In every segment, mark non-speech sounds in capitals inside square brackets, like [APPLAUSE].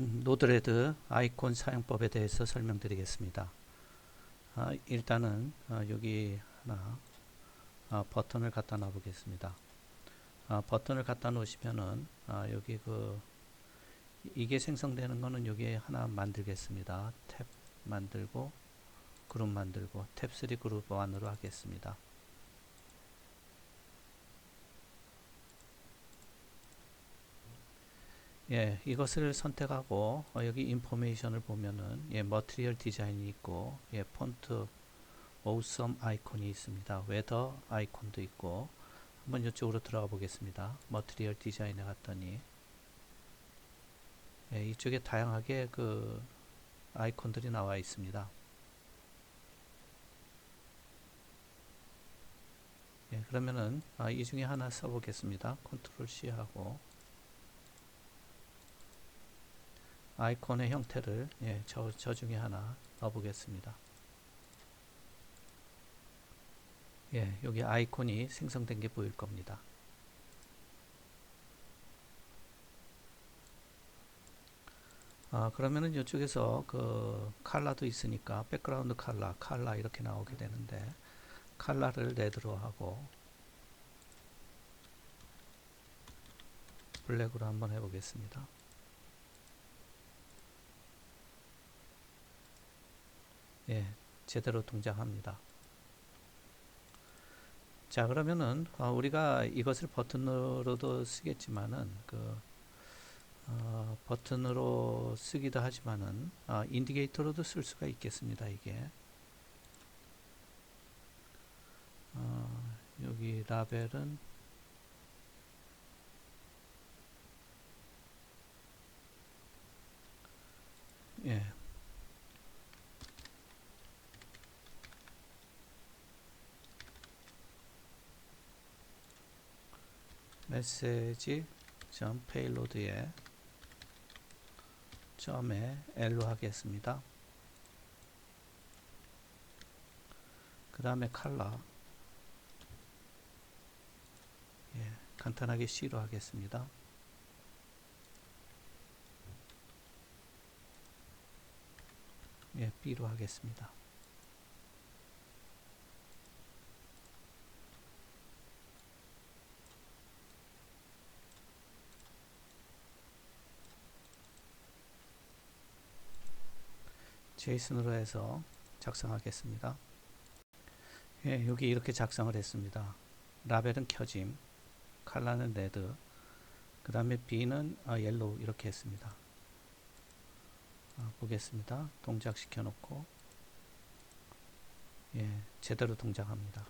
음, 노드레드 아이콘 사용법에 대해서 설명드리겠습니다. 아, 일단은 아, 여기 하나 아, 버튼을 갖다 놔 보겠습니다. 아, 버튼을 갖다 놓으시면은 아, 여기 그 이게 생성되는 거는 여기에 하나 만들겠습니다. 탭 만들고 그룹 만들고 탭3 그룹 1으로 하겠습니다. 예, 이것을 선택하고 어, 여기 인포메이션을 보면은 예, 머티리얼 디자인이 있고 예, 폰트 오썸 아이콘이 있습니다. 웨더 아이콘도 있고 한번 이쪽으로 들어가 보겠습니다. 머티리얼 디자인에 갔더니 예, 이쪽에 다양하게 그 아이콘들이 나와 있습니다. 예, 그러면은 아, 이 중에 하나 써보겠습니다. 컨트롤 C 하고 아이콘의 형태를 예, 저, 저 중에 하나 넣어보겠습니다. 예, 여기 아이콘이 생성된 게 보일 겁니다. 아, 그러면은 이쪽에서 그 칼라도 있으니까 백그라운드 칼라, 칼라 이렇게 나오게 되는데 칼라를 레드로 하고 블랙으로 한번 해보겠습니다. 예, 제대로 동작합니다. 자, 그러면은 어, 우리가 이것을 버튼으로도 쓰겠지만은 그 어, 버튼으로 쓰기도 하지만은 어, 인디게이터로도 쓸 수가 있겠습니다. 이게 어, 여기 라벨은 예, 메시지 점 페일로드에 점에 L로 하겠습니다. 그 다음에 칼라 예, 간단하게 C로 하겠습니다. 예, B로 하겠습니다. 제이슨으로 해서 작성하겠습니다. 예, 여기 이렇게 작성을 했습니다. 라벨은 켜짐, 칼라는 레드, 그 다음에 B는 아, 옐로우 이렇게 했습니다. 아, 보겠습니다. 동작 시켜 놓고 예, 제대로 동작합니다.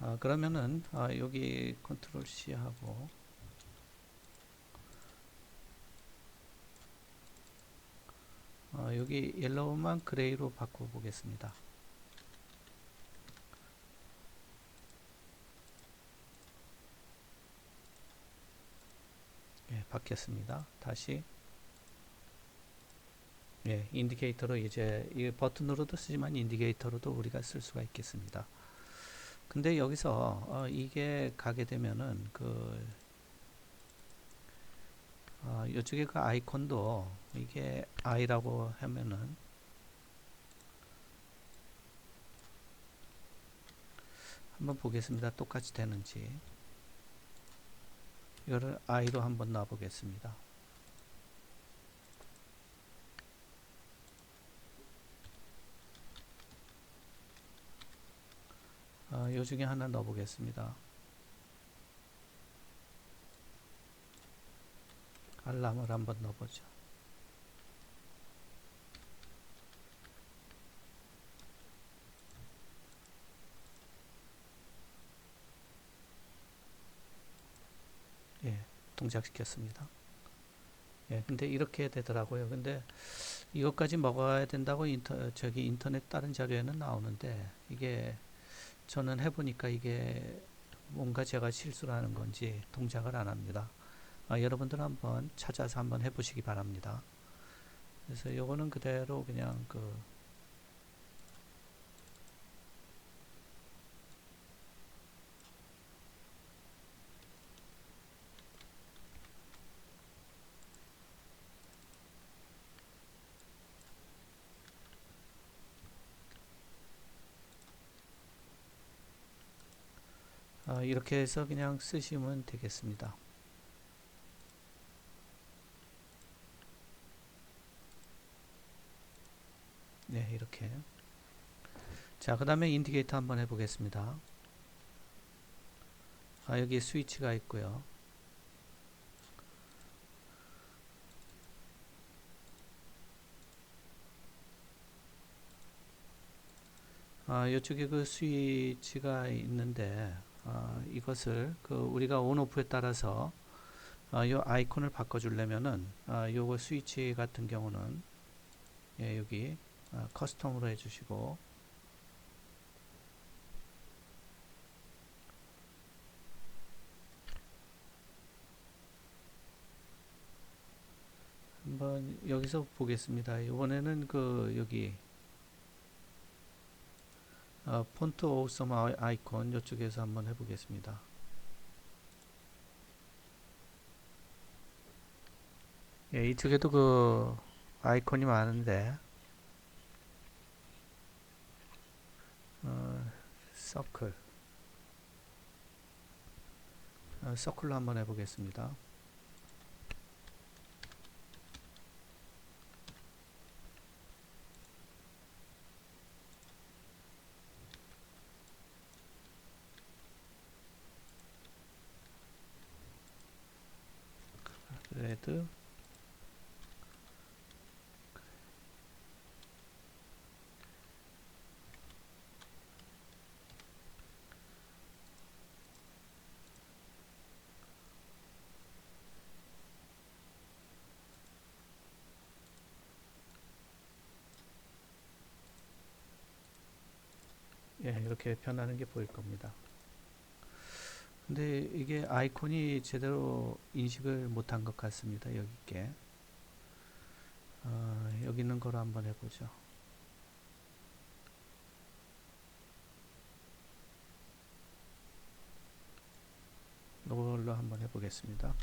아, 그러면은 아, 여기 컨트롤 C 하고 어, 여기 옐로우만 그레이로 바꿔 보겠습니다. 예, 바뀌었습니다. 다시 예, 인디케이터로 이제 이 버튼으로도 쓰지만 인디케이터로도 우리가 쓸 수가 있겠습니다. 근데 여기서 어, 이게 가게 되면은 그 어, 이쪽에 그 아이콘도 이게 i라고 하면은 한번 보겠습니다. 똑같이 되는지 이거를 i로 한번 놔 보겠습니다. 어, 요 중에 하나 넣어 보겠습니다. 알람을 한번 넣어보죠. 예, 동작시켰습니다. 예, 근데 이렇게 되더라고요. 근데 이것까지 먹어야 된다고 인터, 저기 인터넷 다른 자료에는 나오는데 이게 저는 해보니까 이게 뭔가 제가 실수를 하는 건지 동작을 안 합니다. 아, 여러분들 한번 찾아서 한번 해보시기 바랍니다. 그래서 요거는 그대로 그냥 그 아, 이렇게 해서 그냥 쓰시면 되겠습니다. 네, 이렇게. 자, 그 다음에 인디게이터 한번 해보겠습니다. 아, 여기 스위치가 있고요. 아, 이쪽에 그 스위치가 있는데 아, 이것을 그 우리가 온오프에 따라서 아, 요 아이콘을 바꿔주려면은 아, 요거 스위치 같은 경우는 예, 여기 아, 커스텀으로 해주시고 한번 여기서 보겠습니다. 이번에는 그 여기 어, 폰트 오썸 아이콘 이쪽에서 한번 해보겠습니다. 예, 이쪽에도 그 아이콘이 많은데 어, 서클 어, 서클로 한번 해보겠습니다. 레드 예, 이렇게 변하는 게 보일 겁니다. 근데 이게 아이콘이 제대로 인식을 못한 것 같습니다. 여기 있게. 어, 여기 있는 거로 한번 해보죠. 이걸로 한번 해보겠습니다.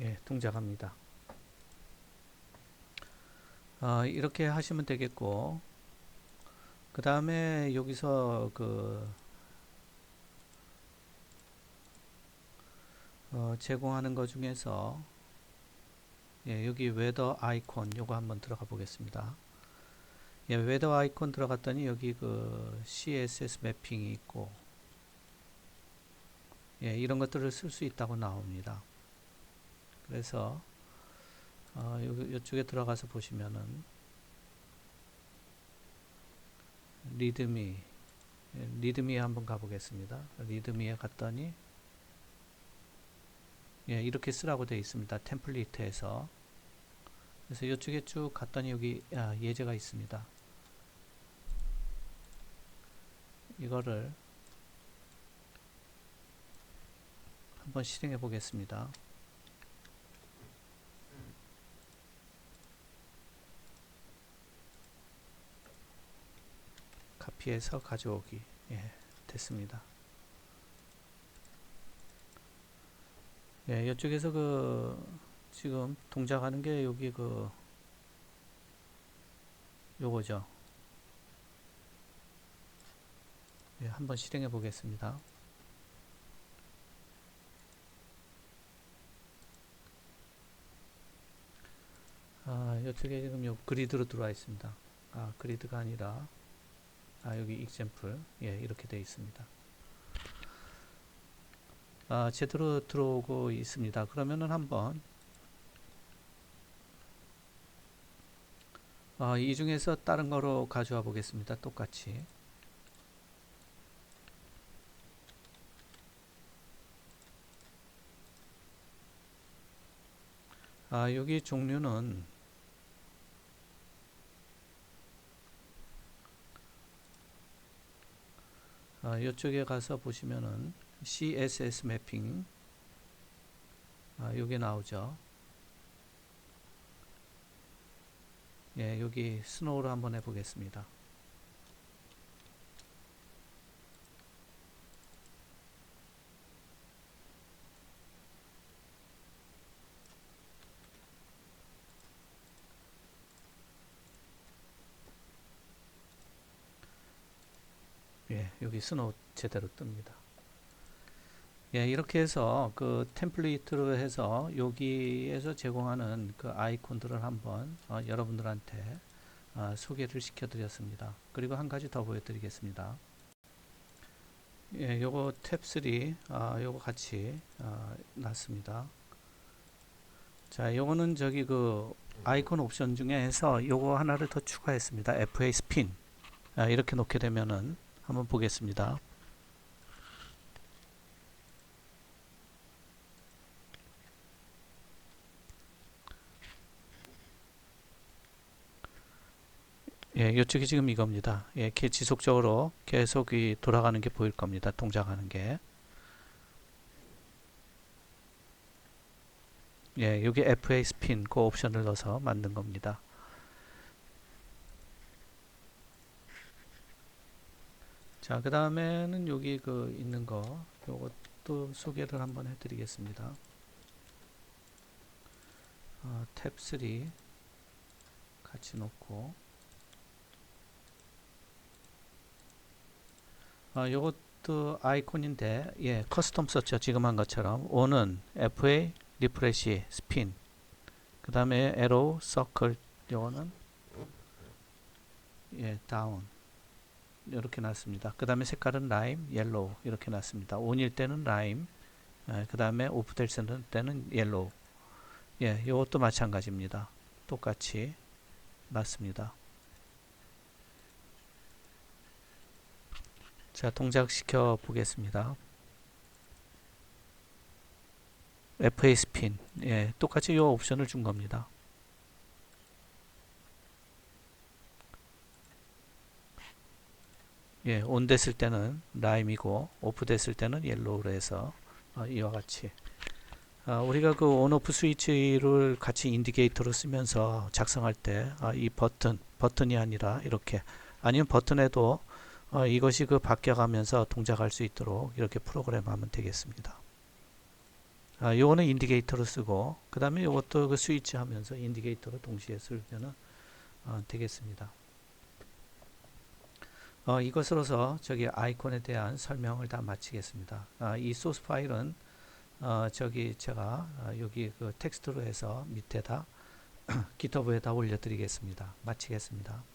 예, 동작합니다. 어, 이렇게 하시면 되겠고, 그 다음에 여기서 그, 어, 제공하는 것 중에서, 예, 여기 웨더 아이콘 요거 한번 들어가 보겠습니다. 예, 웨더 아이콘 들어갔더니 여기 그 CSS 매핑이 있고, 예, 이런 것들을 쓸 수 있다고 나옵니다. 그래서 어, 요, 쪽에 들어가서 보시면은 리드미 예, 리드미에 한번 가보겠습니다. 리드미에 갔더니 예, 이렇게 쓰라고 되어 있습니다. 템플릿에서 그래서 이쪽에 쭉 갔더니 여기 아, 예제가 있습니다. 이거를 한번 실행해 보겠습니다. 카피해서 가져오기 예, 됐습니다. 예, 이쪽에서 그 지금 동작하는 게 여기 그 요거죠. 예, 한번 실행해 보겠습니다. 아, 이쪽에 지금 요 그리드로 들어와 있습니다. 아, 그리드가 아니라 아, 여기 example 예, 이렇게 되어 있습니다. 아, 제대로 들어오고 있습니다. 그러면은 한번 아, 이 중에서 다른 거로 가져와 보겠습니다. 똑같이 아, 여기 종류는 아, 이쪽에 가서 보시면은 CSS 매핑 아, 요게 나오죠. 예, 여기 스노우로 한번 해보겠습니다. 여기 스노우 제대로 뜹니다. 예, 이렇게 해서 그 템플릿으로 해서 여기에서 제공하는 그 아이콘들을 한번 어, 여러분들한테 어, 소개를 시켜드렸습니다. 그리고 한 가지 더 보여드리겠습니다. 예, 요거 탭3, 아, 요거 같이 아, 놨습니다. 자, 요거는 저기 그 아이콘 옵션 중에서 요거 하나를 더 추가했습니다. FA 스핀. 아, 이렇게 놓게 되면은 한번 보겠습니다. 예, 이쪽이 지금 이겁니다. 예, 이렇게 지속적으로 계속 이 돌아가는 게 보일 겁니다. 동작하는 게. 예, 여기 FA 스핀 그 옵션을 넣어서 만든 겁니다. 자, 그 다음에는 여기 그 있는 거, 요것도 소개를 한번 해드리겠습니다. 어, 탭3 같이 놓고, 어, 요것도 아이콘인데, 예, 커스텀 썼죠. 지금 한 것처럼. O는 FA, 리프레시, 스핀. 그 다음에 에로, 서클, 요거는, 예, 다운. 이렇게 놨습니다. 그 다음에 색깔은 라임, 옐로우 이렇게 놨습니다. 온일 때는 라임, 그 다음에 오프 될 때는 옐로우. 예, 이것도 마찬가지입니다. 똑같이 놨습니다. 자, 동작시켜 보겠습니다. FA 스핀, 예, 똑같이 이 옵션을 준 겁니다. 예, 온 됐을 때는 라임이고 오프 됐을 때는 옐로우로 해서 어, 이와 같이 어, 우리가 그 온오프 스위치를 같이 인디게이터로 쓰면서 작성할 때이 버튼 버튼이 아니라 이렇게 아니면 버튼에도 어, 이것이 그 바뀌어가면서 동작할 수 있도록 이렇게 프로그램하면 되겠습니다. 아, 요거는 인디게이터로 쓰고 그 다음에 요것도 그 스위치 하면서 인디게이터로 동시에 쓰면 어, 되겠습니다. 어, 이것으로서 저기 아이콘에 대한 설명을 다 마치겠습니다. 아, 이 소스 파일은 어, 저기 제가 아, 여기 그 텍스트로 해서 밑에다 [CLEARS THROAT] 기터브에다 올려드리겠습니다. 마치겠습니다.